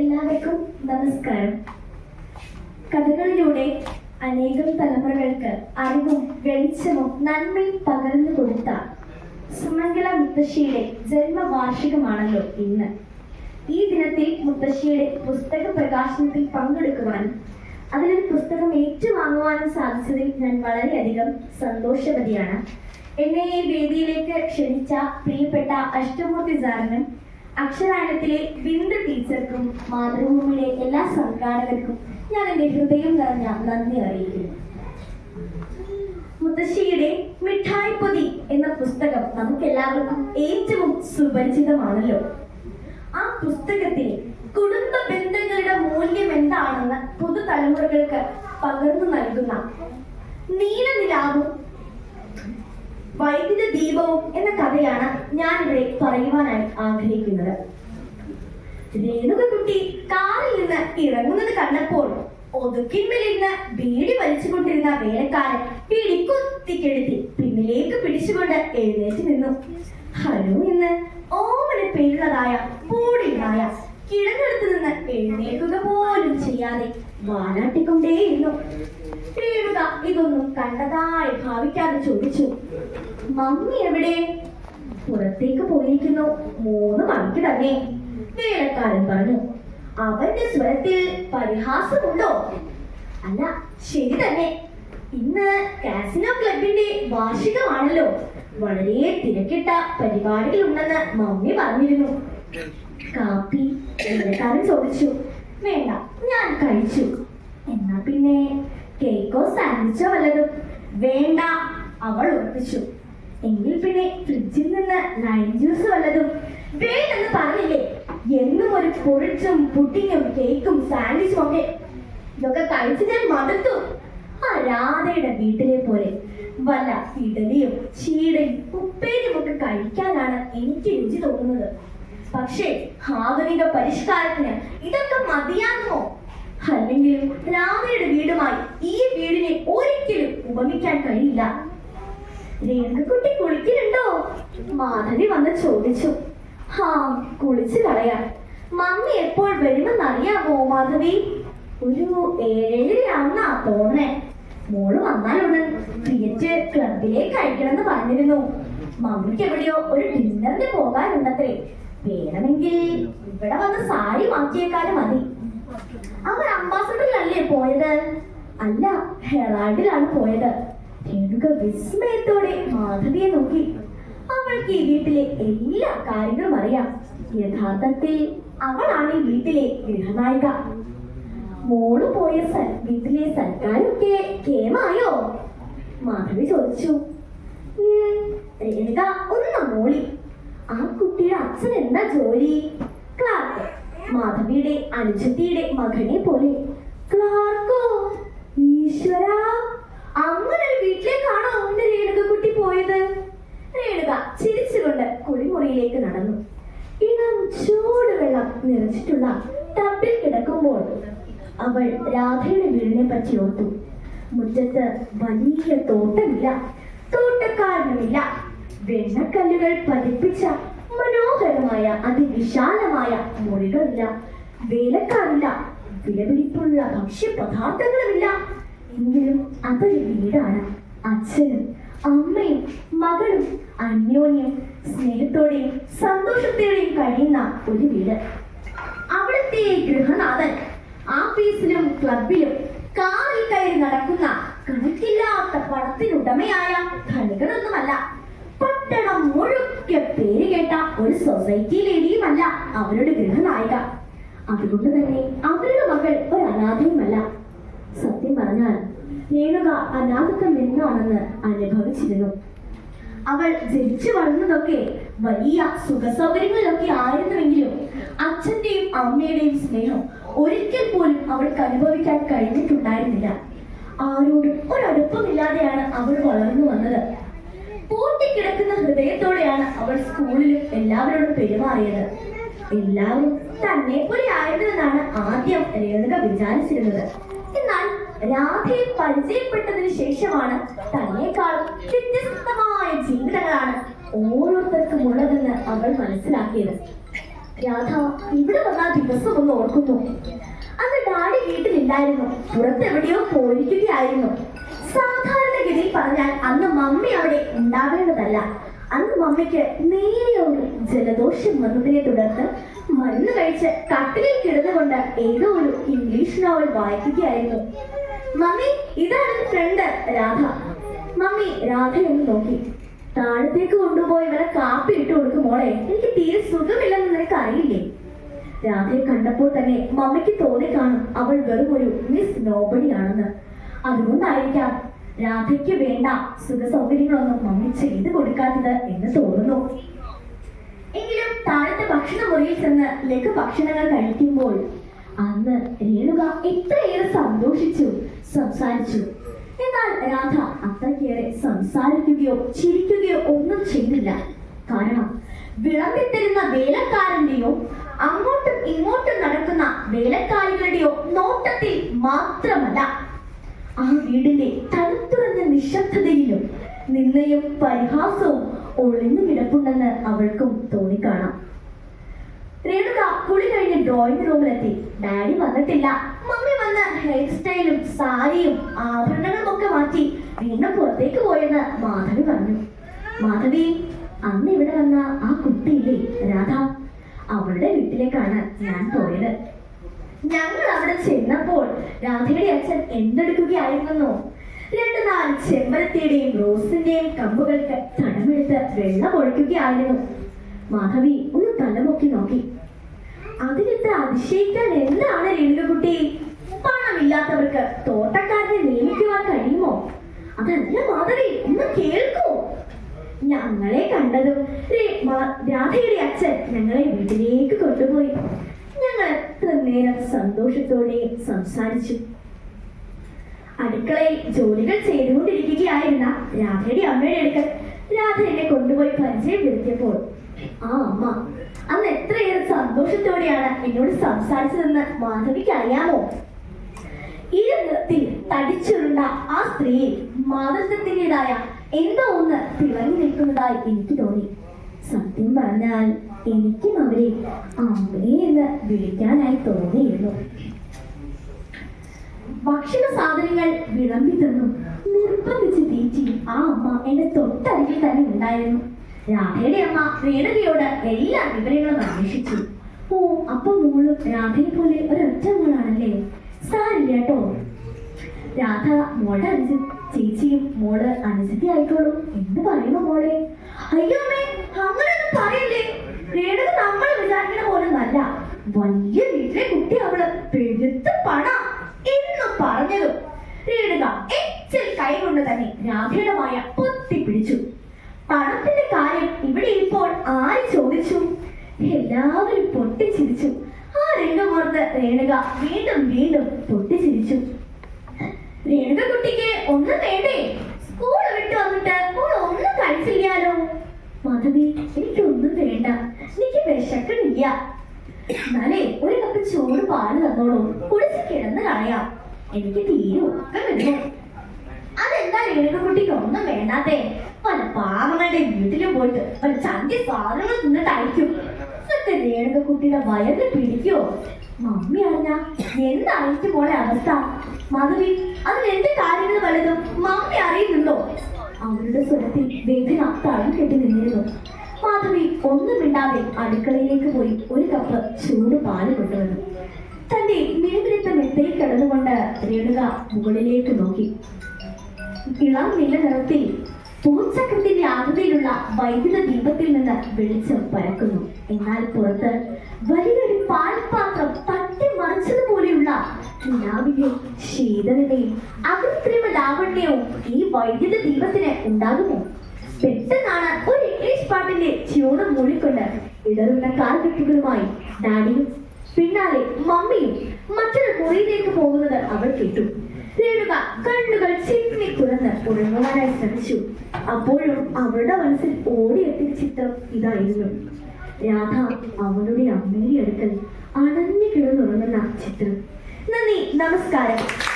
എല്ലാവർക്കും നമസ്കാരം. കഥകളിലൂടെ അനേകം തലമുറകൾക്ക് അറിവും വെളിച്ചവും നന്മയും പകർന്നു കൊടുത്ത സുമംഗല മുത്തശ്ശിയുടെ ജന്മവാർഷികമാണല്ലോ ഇന്ന്. ഈ ദിനത്തിൽ മുത്തശ്ശിയുടെ പുസ്തക പ്രകാശനത്തിൽ പങ്കെടുക്കുവാനും അതിലൊരു പുസ്തകം ഏറ്റുവാങ്ങുവാനും സാധിച്ചതിൽ ഞാൻ വളരെയധികം സന്തോഷവതിയാണ്. എന്നെ ഈ വേദിയിലേക്ക് ക്ഷണിച്ച പ്രിയപ്പെട്ട അഷ്ടമൂർത്തി സാറിനും അക്ഷരായണത്തിലെ ബിന്ദു ടീച്ചർക്കും മാതൃഭൂമിയിലെ എല്ലാ സംഘാടകർക്കും ഞാൻ എന്റെ ഹൃദയം നിറഞ്ഞ നന്ദി അറിയിക്കുന്നു. മുത്തശ്ശിയുടെ മിഠായി പൊതി എന്ന പുസ്തകം നമുക്ക് എല്ലാവർക്കും ഏറ്റവും സുപരിചിതമാണല്ലോ. ആ പുസ്തകത്തിന് കുടുംബ ബന്ധങ്ങളുടെ മൂല്യം എന്താണെന്ന് പുതുതലമുറകൾക്ക് പകർന്നു നൽകുന്ന നീലനിലാവും വൈദ്യുത ദീപവും എന്ന കഥയാണ് ഞാൻ ഇവിടെ പറയുവാനായി ആഗ്രഹിക്കുന്നത്. രേണുകക്കുട്ടി കാറിൽ നിന്ന് ഇറങ്ങുന്നത് കണ്ടപ്പോൾ ഒതുക്കിന്മേലിരുന്ന് ബീഡി വലിച്ചുകൊണ്ടിരുന്ന വേലക്കാരൻ ബീഡി കുത്തിക്കെടുത്തി പിന്നിലേക്ക് പിടിച്ചുകൊണ്ട് എഴുന്നേറ്റ് നിന്നു. ഹലോ എന്ന് ഓമന പേരുള്ളതായ നിന്ന് എഴുന്നേൽക്കുക പോലും ചെയ്യാതെ വാനാട്ടിക്കൊണ്ടേയിരുന്നു. രേണുക ഇതൊന്നും കണ്ടതായി ഭാവിക്കാതെ ചോദിച്ചു. മമ്മി എവിടെ? പുറത്തേക്ക് പോയിരിക്കുന്നു. മൂന്ന് മണിക്ക് തന്നെ വേലക്കാരൻ പറഞ്ഞു. അവന്റെ സ്വരത്തിൽ പരിഹാസമുണ്ടോ? അല്ല ശരി തന്നെ. ഇന്ന് കാസിനോ ക്ലബിന്റെ വാർഷികമാണല്ലോ. വളരെ തിരക്കിട്ട പരിപാടികളുണ്ടെന്ന് മമ്മി പറഞ്ഞിരുന്നു. കാപ്പി വേലക്കാരൻ ചോദിച്ചു. വേണ്ട ഞാൻ കഴിച്ചു. എന്നാ പിന്നെ കേക്കോ സാൻഡ്വിച്ചോ വല്ലതും. വേണ്ട അവൾ ഉറപ്പിച്ചു. എങ്കിൽ പിന്നെ ഫ്രിഡ്ജിൽ നിന്ന് ലൈം ജ്യൂസ് വല്ലതും. വേണ്ടെന്ന് പറഞ്ഞില്ലേ? എന്നും ഒരു പൊറിച്ചും പുഡിങ്ങും കേക്കും സാൻഡ്വിച്ചും ഒക്കെ. ഇതൊക്കെ കഴിച്ച് ഞാൻ മടുത്തു. ആ രാധയുടെ വീട്ടിലെ പോലെ. വല്ല ഇഡലിയും ചീടയും ഉപ്പേരിയും ഒക്കെ കഴിക്കാനാണ് എനിക്ക് രുചി തോന്നുന്നത്. പക്ഷേ ആധുനിക പരിഷ്കാരത്തിന് ഇതൊക്കെ മതിയാകുമോ? അല്ലെങ്കിലും രാമയുടെ വീടുമായി ഈ വീടിനെ ഒരിക്കലും ഉപമിക്കാൻ കഴിയില്ല. രേണുകുട്ടി കുളിക്കുന്നുണ്ടോ? മാധവി വന്ന് ചോദിച്ചു. ഹാ കുളിച്ചു കളയാം. മമ്മി എപ്പോൾ വരുമെന്ന് അറിയാമോ മാധവി? ഒരു ഏഴരയാണെന്നാ തോന്നേ മോൾ വന്നാലുടൻ തിയേറ്റർ ക്ലബിലേക്ക് അയക്കണമെന്ന് പറഞ്ഞിരുന്നു. മമ്മിക്ക് എവിടെയോ ഒരു ഡിന്നറിന് പോകാനുണ്ടത്രേ. വേണമെങ്കിൽ ഇവിടെ വന്ന് സാരി മാറ്റിയേക്കാലും മതി. അവർ അംബാസഡറിലല്ലേ പോയത്? അല്ല ഹെറാൾഡിലാണ് പോയത്. രേണുക വിസ്മയത്തോടെ മാധവിയെ നോക്കി. അവൾക്ക് ഈ വീട്ടിലെ എല്ലാ കാര്യങ്ങളും അറിയാം. യഥാർത്ഥത്തിൽ അവളാണ് ഈ വീട്ടിലെ ഗൃഹനായിക. മോൾ പോയ വീട്ടിലെ സൽക്കാരൊക്കെ കേമായോ മാധവി ചോദിച്ചു. "ഉം, രേണുക ഒന്ന് മോളി ആ കുട്ടിയുടെ അച്ഛൻ എന്താ ജോലി? ക്ലാർക്ക്. മാധവിയുടെ അനുജത്തിയുടെ മകനെ പോലെ. ക്ലാർക്കോ? ഈശ്വര അങ്ങനെ ഒരു വീട്ടിലേക്കാണോ എന്റെ രേണുക കുട്ടി പോയത്? രേണുക ചിരിച്ചുകൊണ്ട് കുളിമുറിയിലേക്ക് നടന്നു. ഇളം ചൂടുവെള്ളം നിറച്ചിട്ടുള്ള ടബിൽ കിടക്കുമ്പോൾ അവൾ രാധയുടെ വീടിനെ പറ്റി ഓർത്തു. മുറ്റത്ത് വലിയ തോട്ടമില്ല തോട്ടക്കാരനുമില്ല. വെണ്ണക്കല്ലുകൾ പതിപ്പിച്ച മനോഹരമായ അതിവിശാലമായ മുറികളില്ല. വേലക്കാരില്ല വിലപിടിപ്പുള്ള ഭക്ഷ്യപദാർത്ഥങ്ങളുമില്ല. എങ്കിലും അതൊരു വീടാണ്. അച്ഛനും അമ്മയും മകളും അന്യോന്യം സ്നേഹത്തോടെയും സന്തോഷത്തോടെയും കഴിയുന്ന ഒരു വീട്. അവിടുത്തെ ഗൃഹനാഥൻ ആഫീസിലും ക്ലബിലും കാറിൽ കയറി നടക്കുന്ന കണക്കില്ലാത്ത പണത്തിനുടമയായ ധനികനൊന്നുമല്ല. പട്ടണം മുഴുക്കെ പേര് കേട്ട ഒരു സൊസൈറ്റി ലേഡിയും അല്ല അവരുടെ ഗൃഹനായിക. അതുകൊണ്ട് തന്നെ അവരുടെ മകൾ ഒരു അനാഥയുമല്ല. സത്യം പറഞ്ഞാൽ രേണുക അനാഥത്വം എന്താണെന്ന് അനുഭവിച്ചിരുന്നു. അവൾ ജനിച്ചു വളർന്നതൊക്കെ വലിയ സുഖസൗകര്യങ്ങളിലൊക്കെ ആയിരുന്നുവെങ്കിലും അച്ഛന്റെയും അമ്മയുടെയും സ്നേഹം ഒരിക്കൽ പോലും അവൾക്ക് അനുഭവിക്കാൻ കഴിഞ്ഞിട്ടുണ്ടായിരുന്നില്ല. ആരോടും ഒരടുപ്പമില്ലാതെയാണ് അവൾ വളർന്നു വന്നത്. പൂട്ടിക്കിടക്കുന്ന ഹൃദയത്തോടെയാണ് അവൾ സ്കൂളിലും എല്ലാവരോടും പെരുമാറിയത്. എല്ലാവരും തന്നെ പോലെ ആയിരുന്നുവെന്നാണ് ആദ്യം രേണുക വിചാരിച്ചിരുന്നത്. എന്നാൽ രാധയെ പരിചയപ്പെട്ടതിന് ശേഷമാണ് തന്നെക്കാളും വ്യത്യസ്തമായ ജീവിതങ്ങളാണ് ഓരോരുത്തർക്കും ഉള്ളതെന്ന് അവൾ മനസ്സിലാക്കിയത്. രാധ ഇവിടെ വന്ന ദിവസം ഒന്ന് ഓർക്കുന്നു. അന്ന് ഡാഡി വീട്ടിലില്ലായിരുന്നു. പുറത്തെവിടെയോ പോയിരിക്കുകയായിരുന്നു. സാധാരണഗതിയിൽ പറഞ്ഞാൽ അന്ന് മമ്മി അവിടെ ഉണ്ടാവേണ്ടതല്ല. അന്ന് മമ്മിക്ക് നേരിയ ഒരു ജലദോഷം വന്നതിനെ തുടർന്ന് മരുന്ന് കഴിച്ച് കട്ടിലിൽ കിടന്നുകൊണ്ട് ഏതോ ഒരു ഇംഗ്ലീഷ് നോവൽ വായിക്കുകയായിരുന്നു. മമ്മി ഇതാണ് ഫ്രണ്ട് രാധ. മമ്മി രാധയൊന്ന് നോക്കി. താഴത്തേക്ക് കൊണ്ടുപോയി ഇവരെ കാപ്പി ഇട്ട് കൊടുക്കും മോളെ. എനിക്ക് തീരെ സുഖമില്ലെന്ന് നിനക്ക് അറിയില്ലേ? രാധയെ കണ്ടപ്പോൾ തന്നെ മമ്മിക്ക് തോന്നി കാണും അവൾ വെറും ഒരു മിസ് നോബഡിയാണെന്ന് അതുകൊണ്ടായിരിക്കാം. രാധയ്ക്ക് വേണ്ട സുഖ സൗകര്യങ്ങളൊന്നും മമ്മി ചെയ്തു കൊടുക്കാത്തത് എന്ന് തോന്നുന്നു. എങ്കിലും താഴത്തെ ഭക്ഷണ മുറിയിൽ ചെന്ന് ലഘു ഭക്ഷണങ്ങൾ കഴിക്കുമ്പോൾ അന്ന് രേണുക ഇത്രയേറെ സന്തോഷിച്ചു സംസാരിച്ചു. എന്നാൽ രാധ അത്രയ്ക്കേറെ സംസാരിക്കുകയോ ചിരിക്കുകയോ ഒന്നും ചെയ്തില്ല കാരണം വിളമ്പിത്തരുന്ന വേലക്കാരന്റെയോ അങ്ങോട്ടും ഇങ്ങോട്ടും നടക്കുന്ന വേലക്കാരികളുടെയോ നോട്ടത്തിൽ മാത്രമല്ല ആ വീടിന്റെ തണുത്തുറഞ്ഞ നിശബ്ദതയിലും നിന്നയും പരിഹാസവും ഒളിഞ്ഞു കിടപ്പുണ്ടെന്ന് അവൾക്കും തോന്നിക്കാണാം. രേണുക കുളി കഴിഞ്ഞ് ഡ്രോയിങ് റൂമിലെത്തി ഡാഡി വന്നിട്ടില്ല. മമ്മി വന്ന് ഹെയർ സ്റ്റൈലും സാരിയും ആഭരണങ്ങളും ഒക്കെ മാറ്റി വീണ്ടും പുറത്തേക്ക് പോയെന്ന് മാധവി പറഞ്ഞു. മാധവി അന്ന് ഇവിടെ വന്ന ആ കുട്ടിയില്ലേ രാധ? അവളുടെ വീട്ടിലേക്കാണ് ഞാൻ പോയത്. ഞങ്ങൾ അവിടെ ചെന്നപ്പോൾ രാധയുടെ അച്ഛൻ എന്തെടുക്കുകയായിരുന്നു രണ്ട് നാല് ചെമ്പരത്തിയുടെയും റോസിന്റെയും കമ്പുകൾക്ക് തടമെടുത്ത് വെള്ളം ഒഴിക്കുകയായിരുന്നു. മാധവി ഒന്ന് തലമൊക്കി നോക്കി. അതിനിത്ര അതിശയിക്കാൻ എന്താണ് രേണുകുട്ടി? പണമില്ലാത്തവർക്ക് തോട്ടക്കാരനെ നിയമിക്കുവാൻ കഴിയുമോ? അതല്ല മാധവി ഒന്ന് കേൾക്കൂ. ഞങ്ങളെ കണ്ടതും രാധയുടെ അച്ഛൻ ഞങ്ങളെ വീട്ടിലേക്ക് കൊണ്ടുപോയി. എത്ര നേരം സന്തോഷത്തോടെ സംസാരിച്ചു. അടുക്കളയിൽ ജോലികൾ ചെയ്തുകൊണ്ടിരിക്കുകയായിരുന്ന രാധയുടെ അമ്മയുടെ അടുക്കൽ രാധ എന്നെ കൊണ്ടുപോയി പരിചയപ്പെടുത്തിയപ്പോൾ ആ അമ്മ അന്ന് എത്രയേറെ സന്തോഷത്തോടെയാണ് എന്നോട് സംസാരിച്ചതെന്ന് മാധവിക്ക് അറിയാമോ? ഇരു തടിച്ചുരുണ്ട ആ സ്ത്രീയിൽ മാതൃത്വത്തിന്റെതായ എന്തോ ഒന്ന് തിളങ്ങി നിൽക്കുന്നതായി എനിക്ക് തോന്നി. സത്യം പറഞ്ഞാൽ എനിക്കും അവരെ അമ്മേ എന്ന് വിളിക്കാനായി തോന്നിയിരുന്നു. ഭക്ഷണ സാധനങ്ങൾ വിളമ്പി തന്നു. നിർബന്ധിച്ച് തീറ്റി ആ അമ്മ എന്റെ തൊട്ടരികിൽ തന്നെ ഉണ്ടായിരുന്നു. രാധയുടെ അമ്മ രേണുകയോട് എല്ലാ വിവരങ്ങളും അന്വേഷിച്ചു. ഓ അപ്പൊ മോളും രാധയെ പോലെ ഒരൊറ്റ മോളാണല്ലേ? സാരില്ല കേട്ടോ. രാധ മോളുടെ അനുജ ചേച്ചിയും മോൾ അനുജത്തി ആയിക്കോളും. എന്ന് പറയുന്നു മോളെ? അയ്യോ അമ്മേ അങ്ങനെയൊന്നും പറയില്ലേ? രേണുക നമ്മൾ വിചാരിക്കുന്ന പോലെ വലിയ വീട്ടിലെ കുട്ടി അവൾ പെരുത്ത പണ എന്ന് പറഞ്ഞത്. രേണുക എച്ചിൽ കൈ കൊണ്ട് തന്നെ രാധയുടെ പൊത്തി പിടിച്ചു. പണത്തിന്റെ കാര്യം ഇവിടെ ഇപ്പോൾ ആര് ചോദിച്ചു? എല്ലാവരും പൊട്ടിച്ചിരിച്ചു. ആ രംഗമോർത്ത് രേണുക വീണ്ടും വീണ്ടും പൊട്ടിച്ചിരിച്ചു. രേണുക കുട്ടിക്ക് ഒന്നും വേണ്ടേ? സ്കൂൾ വിട്ട് വന്നിട്ട് ഒന്നും കഴിച്ചില്ലാലോ മാധവി എനിക്കൊന്നും വേണ്ട. എനിക്ക് വിശക്കണില്ല എന്നാലേ ഒരു കപ്പ് ചോറ് പാൽ തന്നോളൂ. കുടിച്ച് കിടന്ന് കളയാം. എനിക്ക് തീരെ വരുന്നു അതെന്താ രേണുകുട്ടിക്ക് ഒന്നും വേണ്ടാത്തേ? പല പാവങ്ങളുടെ വീട്ടിലും പോയിട്ട് പല ചന്തി സാധനങ്ങൾ തിന്നിട്ടായിരിക്കും ഇതൊക്കെ രേണുകുട്ടിയുടെ വയറിൽ പിടിക്കോ? മമ്മി അറിഞ്ഞ എന്തായിരിക്കും മോളെ അവസ്ഥ? മാധവി അതിന് എന്ത് കാര്യങ്ങൾ വലുതും മമ്മി അറിയുന്നുണ്ടോ? അവരുടെ സ്വരത്തിൽ വേദന തളം കെട്ടി നിന്നിരുന്നു. മാധവി ഒന്നും മിണ്ടാതെ അടുക്കളയിലേക്ക് പോയി ഒരു കപ്പ് ചൂട് പാൽ കൊണ്ടുവന്നു. തന്റെ മേവിരുത്ത മെത്തയിൽ കിടന്നുകൊണ്ട് രേണുക മുകളിലേക്ക് നോക്കി. ഇളം നില നിറത്തിൽ പൂച്ചക്രത്തിന്റെ ആകൃതിയിലുള്ള വൈദ്യുത ദീപത്തിൽ നിന്ന് വെളിച്ചം പരക്കുന്നു. എന്നാൽ പുറത്ത് വലിയൊരു പാൽപാത്രം തട്ടി മറിച്ചതുപോലെയുള്ള നിലാവിന്റെ ശീതളതയും അകൃത്രിമ ലാവണ്യവും ഈ വൈദ്യുത ദീപത്തിന് ഉണ്ടാകുമോ? പെട്ടെന്നാണ് ഒരു ഇംഗ്ലീഷ് പാട്ടിന്റെ ചൂട് മൂടിക്കൊണ്ട് ഇടറുന്ന കാൽകെട്ടുകളുമായി ഡാഡിയും പിന്നാലെ മമ്മിയും മറ്റൊരു മുറിയിലേക്ക് പോകുന്നത് അവൾ കേട്ടു. രേണുക കണ്ണുകൾ ചിമ്മി തുറന്ന് ഉറങ്ങുവാനായി ശ്രമിച്ചു. അപ്പോഴും അവളുടെ മനസ്സിൽ ഓടിയെത്തിയ ചിത്രം ഇതായിരുന്നു. രാധ അവളുടെ അമ്മയുടെ അടുക്കൽ അണഞ്ഞു കിടന്നുറങ്ങുന്ന ചിത്രം. നന്ദി നമസ്കാരം.